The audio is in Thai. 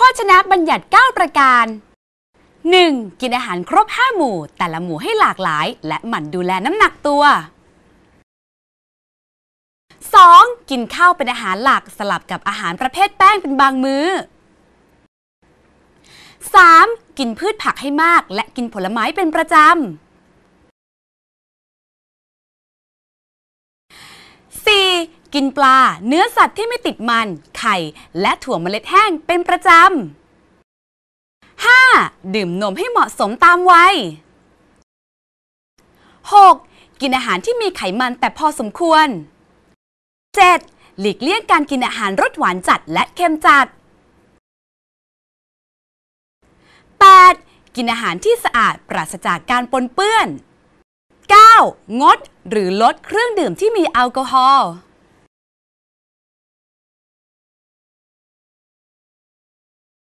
ภชนะบัญญัติ 9 ประการ 1. กินอาหารครบ 5 หมู่ แต่ละหมู่ให้หลากหลาย และหมั่นดูแลน้ำหนักตัว 2. กินข้าวเป็นอาหารหลักสลับกับอาหารประเภทแป้งเป็นบางมือ้อ 3. กินพืชผักให้มาก และกินผลไม้เป็นประจำ กินปลา เนื้อสัตว์ที่ไม่ติดมัน ไข่ และถั่วเมล็ดแห้งเป็นประจำ 5. ดื่มนมให้เหมาะสมตามวัย 6. กินอาหารที่มีไขมันแต่พอสมควร 7. หลีกเลี่ยงการกินอาหารรสหวานจัดและเค็มจัด 8. กินอาหารที่สะอาดปราศจากการปนเปื้อน 9. งดหรือลดเครื่องดื่มที่มีแอลกอฮอล์